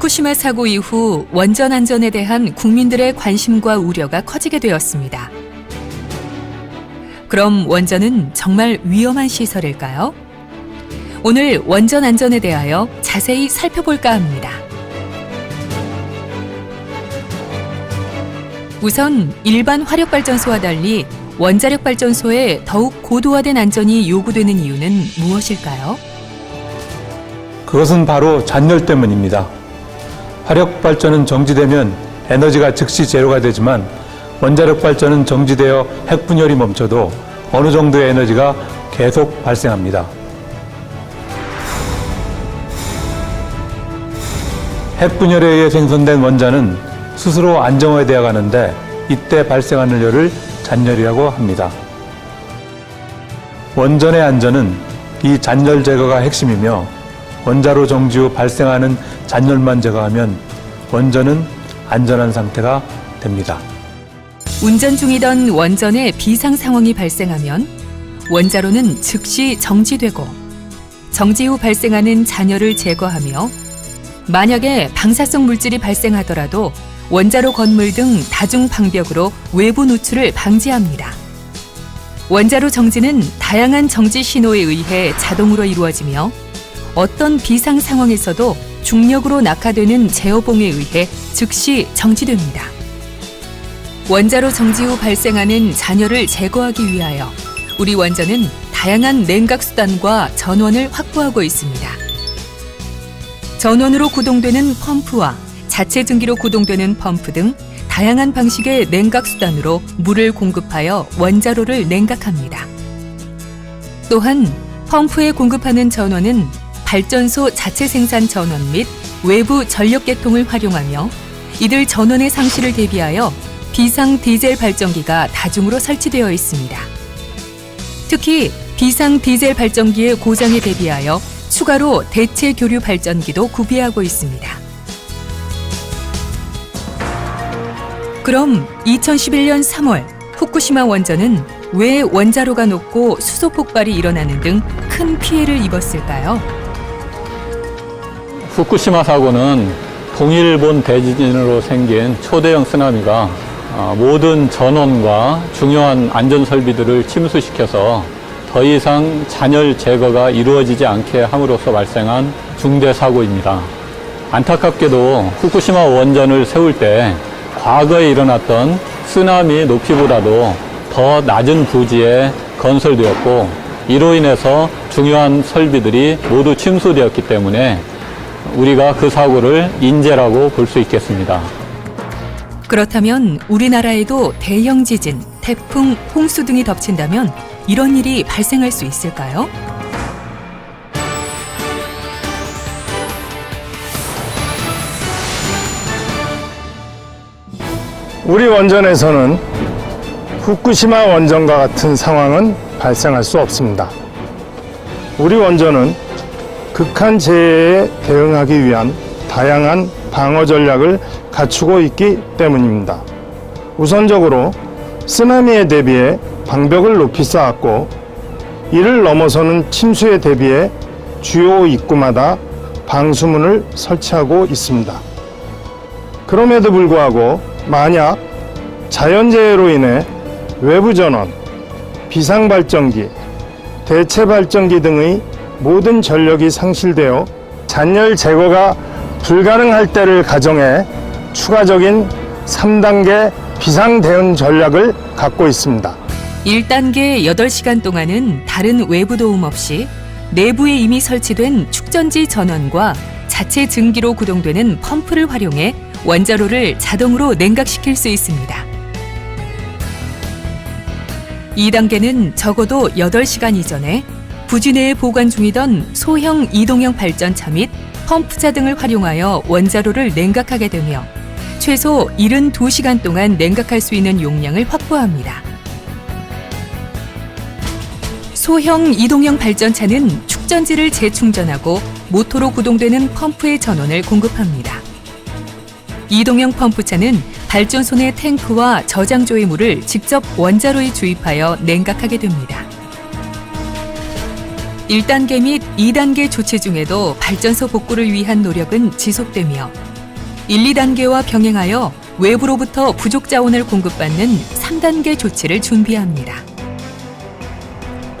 후쿠시마 사고 이후 원전 안전에 대한 국민들의 관심과 우려가 커지게 되었습니다. 그럼 원전은 정말 위험한 시설일까요? 오늘 원전 안전에 대하여 자세히 살펴볼까 합니다. 우선 일반 화력발전소와 달리 원자력 발전소에 더욱 고도화된 안전이 요구되는 이유는 무엇일까요? 그것은 바로 잔열 때문입니다. 화력 발전은 정지되면 에너지가 즉시 제로가 되지만 원자력 발전은 정지되어 핵분열이 멈춰도 어느 정도의 에너지가 계속 발생합니다. 핵분열에 의해 생성된 원자는 스스로 안정화되어 가는데 이때 발생하는 열을 잔열이라고 합니다. 원전의 안전은 이 잔열 제거가 핵심이며 원자로 정지 후 발생하는 잔열만 제거하면 원전은 안전한 상태가 됩니다. 운전 중이던 원전에 비상 상황이 발생하면 원자로는 즉시 정지되고 정지 후 발생하는 잔열을 제거하며 만약에 방사성 물질이 발생하더라도 원자로 건물 등 다중 방벽으로 외부 노출을 방지합니다. 원자로 정지는 다양한 정지 신호에 의해 자동으로 이루어지며 어떤 비상 상황에서도 중력으로 낙하되는 제어봉에 의해 즉시 정지됩니다. 원자로 정지 후 발생하는 잔열을 제거하기 위하여 우리 원전은 다양한 냉각 수단과 전원을 확보하고 있습니다. 전원으로 구동되는 펌프와 자체 증기로 구동되는 펌프 등 다양한 방식의 냉각 수단으로 물을 공급하여 원자로를 냉각합니다. 또한 펌프에 공급하는 전원은 발전소 자체 생산 전원 및 외부 전력 계통을 활용하며 이들 전원의 상실을 대비하여 비상 디젤 발전기가 다중으로 설치되어 있습니다. 특히 비상 디젤 발전기의 고장에 대비하여 추가로 대체 교류 발전기도 구비하고 있습니다. 그럼 2011년 3월 후쿠시마 원전은 왜 원자로가 녹고 수소 폭발이 일어나는 등 큰 피해를 입었을까요? 후쿠시마 사고는 동일본 대지진으로 생긴 초대형 쓰나미가 어, 모든 전원과 중요한 안전 설비들을 침수시켜서 더 이상 잔열 제거가 이루어지지 않게 함으로써 발생한 중대 사고입니다. 안타깝게도 후쿠시마 원전을 세울 때 과거에 일어났던 쓰나미 높이보다도 더 낮은 부지에 건설되었고 이로 인해서 중요한 설비들이 모두 침수되었기 때문에 우리가 그 사고를 인재라고 볼 수 있겠습니다. 그렇다면 우리나라에도 대형 지진, 태풍, 홍수 등이 덮친다면 이런 일이 발생할 수 있을까요? 우리 원전에서는 후쿠시마 원전과 같은 상황은 발생할 수 없습니다. 우리 원전은 극한 재해에 대응하기 위한 다양한 방어 전략을 갖추고 있기 때문입니다. 우선적으로 쓰나미에 대비해 방벽을 높이 쌓았고 이를 넘어서는 침수에 대비해 주요 입구마다 방수문을 설치하고 있습니다. 그럼에도 불구하고 만약 자연재해로 인해 외부 전원, 비상발전기, 대체발전기 등의 모든 전력이 상실되어 잔열 제거가 불가능할 때를 가정해 추가적인 3단계 비상 대응 전략을 갖고 있습니다. 1단계 8시간 동안은 다른 외부 도움 없이 내부에 이미 설치된 축전지 전원과 자체 증기로 구동되는 펌프를 활용해 원자로를 자동으로 냉각시킬 수 있습니다. 2단계는 적어도 8시간 이전에 부지 내에 보관 중이던 소형 이동형 발전차 및 펌프차 등을 활용하여 원자로를 냉각하게 되며 최소 72시간 동안 냉각할 수 있는 용량을 확보합니다. 소형 이동형 발전차는 축전지를 재충전하고 모토로 구동되는 펌프의 전원을 공급합니다. 이동형 펌프차는 발전소 내 탱크와 저장조의 물을 직접 원자로에 주입하여 냉각하게 됩니다. 1단계 및 2단계 조치 중에도 발전소 복구를 위한 노력은 지속되며 1, 2단계와 병행하여 외부로부터 부족 자원을 공급받는 3단계 조치를 준비합니다.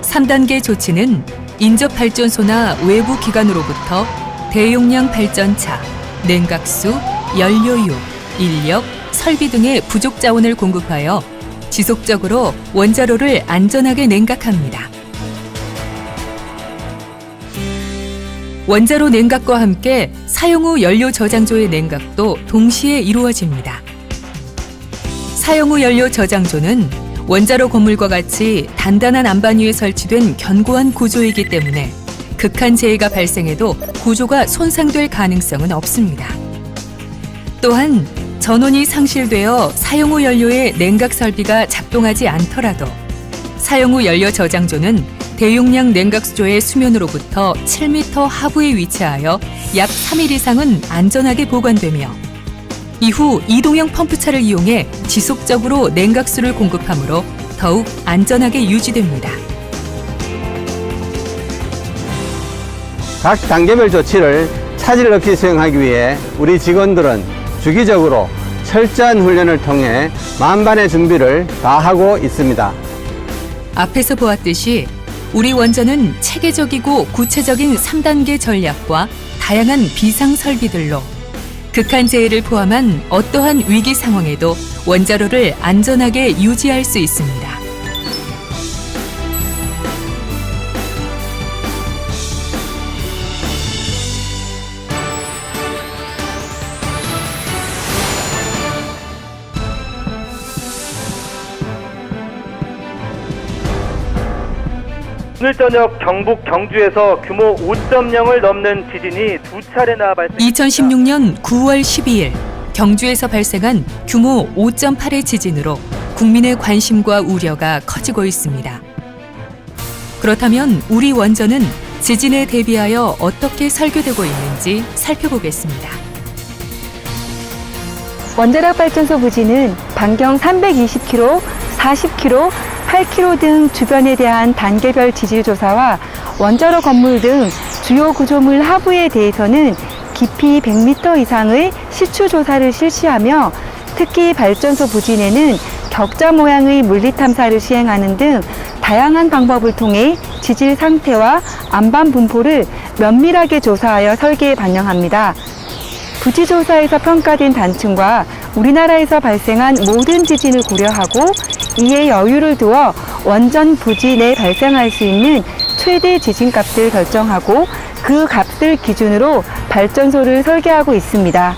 3단계 조치는 인접 발전소나 외부 기관으로부터 대용량 발전차, 냉각수, 연료유, 인력, 설비 등의 부족 자원을 공급하여 지속적으로 원자로를 안전하게 냉각합니다. 원자로 냉각과 함께 사용 후 연료 저장조의 냉각도 동시에 이루어집니다. 사용 후 연료 저장조는 원자로 건물과 같이 단단한 안반 위에 설치된 견고한 구조이기 때문에 극한 재해가 발생해도 구조가 손상될 가능성은 없습니다. 또한 전원이 상실되어 사용 후 연료의 냉각 설비가 작동하지 않더라도 사용 후 연료 저장조는 대용량 냉각수조의 수면으로부터 7m 하부에 위치하여 약 3일 이상은 안전하게 보관되며 이후 이동형 펌프차를 이용해 지속적으로 냉각수를 공급하므로 더욱 안전하게 유지됩니다. 각 단계별 조치를 차질 없이 수행하기 위해 우리 직원들은 주기적으로 철저한 훈련을 통해 만반의 준비를 다하고 있습니다. 앞에서 보았듯이 우리 원전은 체계적이고 구체적인 3단계 전략과 다양한 비상 설비들로 극한 재해를 포함한 어떠한 위기 상황에도 원자로를 안전하게 유지할 수 있습니다. 오늘 저녁 경북 경주에서 규모 5.0을 넘는 지진이 두 차례나 발생. 2016년 9월 12일 경주에서 발생한 규모 5.8의 지진으로 국민의 관심과 우려가 커지고 있습니다. 그렇다면 우리 원전은 지진에 대비하여 어떻게 설계되고 있는지 살펴보겠습니다. 원자력 발전소 부지는 반경 320km, 40km, 8km 등 주변에 대한 단계별 지질 조사와 원자로 건물 등 주요 구조물 하부에 대해서는 깊이 100m 이상의 시추 조사를 실시하며 특히 발전소 부진에는 격자 모양의 물리 탐사를 시행하는 등 다양한 방법을 통해 지질 상태와 안반 분포를 면밀하게 조사하여 설계에 반영합니다. 부지 조사에서 평가된 단층과 우리나라에서 발생한 모든 지진을 고려하고 이에 여유를 두어 원전 부지 내 발생할 수 있는 최대 지진값을 결정하고 그 값을 기준으로 발전소를 설계하고 있습니다.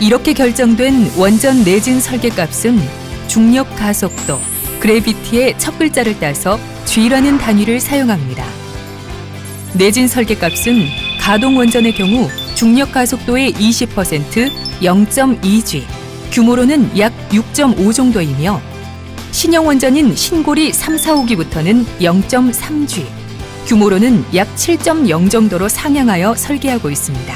이렇게 결정된 원전 내진 설계값은 중력 가속도, 그래비티의 첫 글자를 따서 G라는 단위를 사용합니다. 내진 설계값은 가동 원전의 경우 중력 가 속도의 20% 0.2G, 규모로는 약 6.5 정도이며 신형 원전인 신고리 3, 4, 5기부터는 0.3G, 규모로는 약 7.0 정도로 상향하여 설계하고 있습니다.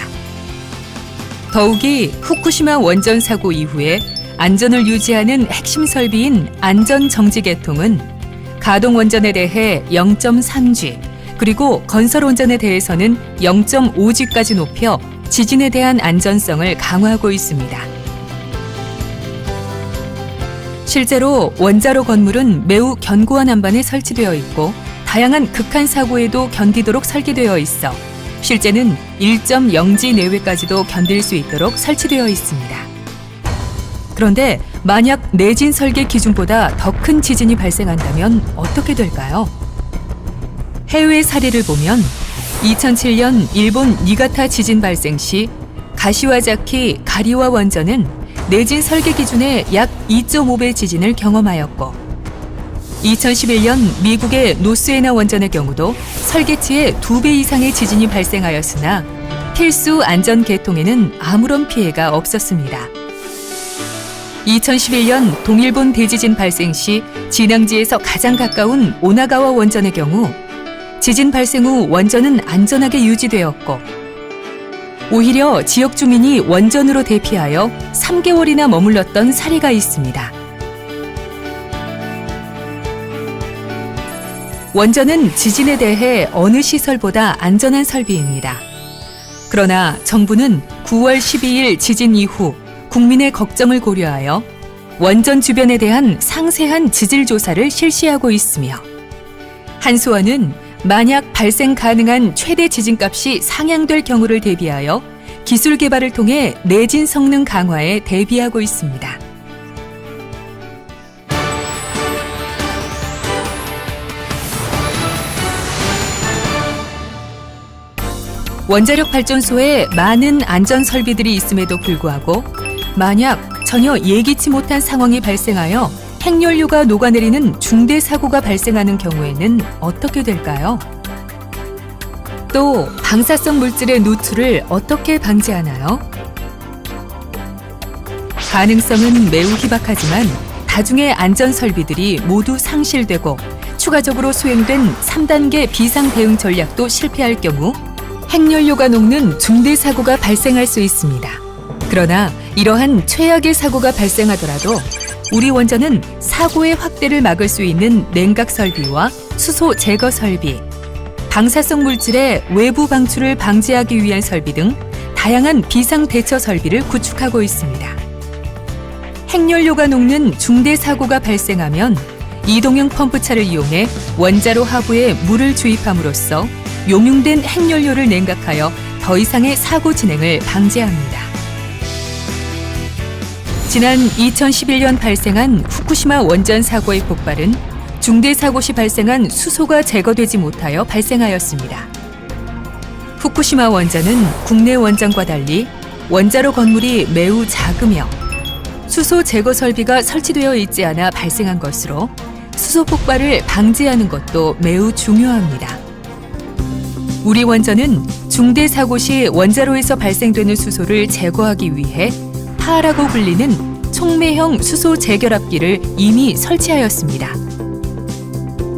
더욱이 후쿠시마 원전 사고 이후에 안전을 유지하는 핵심 설비인 안전 정지 계통은 가동 원전에 대해 0.3G 그리고 건설 원전에 대해서는 0.5G까지 높여 지진에 대한 안전성을 강화하고 있습니다. 실제로 원자로 건물은 매우 견고한 안반에 설치되어 있고 다양한 극한 사고에도 견디도록 설계되어 있어 실제는 1.0G 내외까지도 견딜 수 있도록 설치되어 있습니다. 그런데 만약 내진 설계 기준보다 더 큰 지진이 발생한다면 어떻게 될까요? 해외 사례를 보면 2007년 일본 니가타 지진 발생 시 가시와자키 가리와 원전은 내진 설계 기준의 약 2.5배 지진을 경험하였고 2011년 미국의 노스에나 원전의 경우도 설계치의 2배 이상의 지진이 발생하였으나 필수 안전 계통에는 아무런 피해가 없었습니다. 2011년 동일본 대지진 발생 시 진앙지에서 가장 가까운 오나가와 원전의 경우 지진 발생 후 원전은 안전하게 유지되었고 오히려 지역 주민이 원전으로 대피하여 3개월이나 머물렀던 사례가 있습니다. 원전은 지진에 대해 어느 시설보다 안전한 설비입니다. 그러나 정부는 9월 12일 지진 이후 국민의 걱정을 고려하여 원전 주변에 대한 상세한 지질 조사를 실시하고 있으며 한수원은 만약 발생 가능한 최대 지진값이 상향될 경우를 대비하여 기술 개발을 통해 내진 성능 강화에 대비하고 있습니다. 원자력 발전소에 많은 안전 설비들이 있음에도 불구하고 만약 전혀 예기치 못한 상황이 발생하여 핵연료가 녹아내리는 중대 사고가 발생하는 경우에는 어떻게 될까요? 또 방사성 물질의 누출을 어떻게 방지하나요? 가능성은 매우 희박하지만 다중의 안전 설비들이 모두 상실되고 추가적으로 수행된 3단계 비상 대응 전략도 실패할 경우 핵연료가 녹는 중대 사고가 발생할 수 있습니다. 그러나 이러한 최악의 사고가 발생하더라도 우리 원전은 사고의 확대를 막을 수 있는 냉각 설비와 수소 제거 설비, 방사성 물질의 외부 방출을 방지하기 위한 설비 등 다양한 비상 대처 설비를 구축하고 있습니다. 핵연료가 녹는 중대 사고가 발생하면 이동형 펌프차를 이용해 원자로 하부에 물을 주입함으로써 용융된 핵연료를 냉각하여 더 이상의 사고 진행을 방지합니다. 지난 2011년 발생한 후쿠시마 원전 사고의 폭발은 중대 사고 시 발생한 수소가 제거되지 못하여 발생하였습니다. 후쿠시마 원전은 국내 원전과 달리 원자로 건물이 매우 작으며 수소 제거 설비가 설치되어 있지 않아 발생한 것으로 수소 폭발을 방지하는 것도 매우 중요합니다. 우리 원전은 중대 사고 시 원자로에서 발생되는 수소를 제거하기 위해 파라고 불리는 촉매형 수소 재결합기를 이미 설치하였습니다.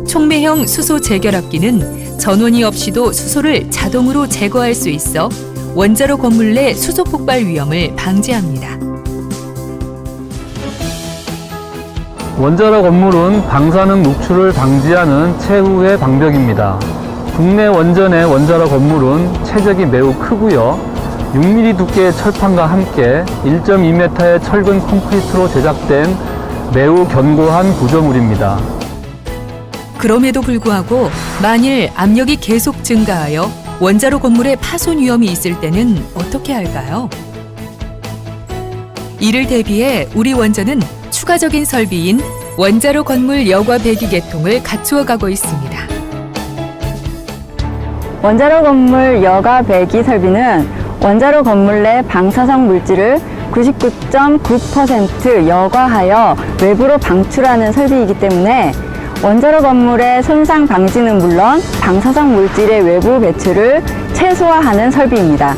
촉매형 수소 재결합기는 전원이 없이도 수소를 자동으로 제거할 수 있어 원자로 건물 내 수소 폭발 위험을 방지합니다. 원자로 건물은 방사능 녹출을 방지하는 최후의 방벽입니다. 국내 원전의 원자로 건물은 체적이 매우 크고요. 6mm 두께의 철판과 함께 1.2m의 철근 콘크리트로 제작된 매우 견고한 구조물입니다. 그럼에도 불구하고 만일 압력이 계속 증가하여 원자로 건물에 파손 위험이 있을 때는 어떻게 할까요? 이를 대비해 우리 원전은 추가적인 설비인 원자로 건물 여과 배기 계통을 갖추어 가고 있습니다. 원자로 건물 여가 배기 설비는 원자로 건물 내 방사성 물질을 99.9% 여과하여 외부로 방출하는 설비이기 때문에 원자로 건물의 손상 방지는 물론 방사성 물질의 외부 배출을 최소화하는 설비입니다.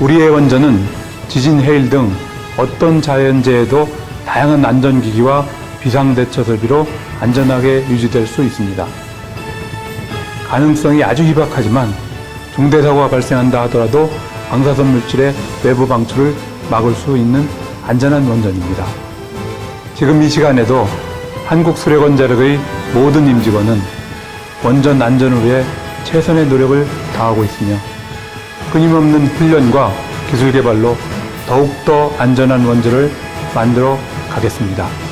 우리의 원전은 지진, 해일 등 어떤 자연재해도 다양한 안전기기와 비상대처 설비로 안전하게 유지될 수 있습니다. 가능성이 아주 희박하지만 중대사고가 발생한다 하더라도 방사선 물질의 외부 방출을 막을 수 있는 안전한 원전입니다. 지금 이 시간에도 한국수력원자력의 모든 임직원은 원전 안전을 위해 최선의 노력을 다하고 있으며 끊임없는 훈련과 기술 개발로 더욱더 안전한 원전을 만들어 가겠습니다.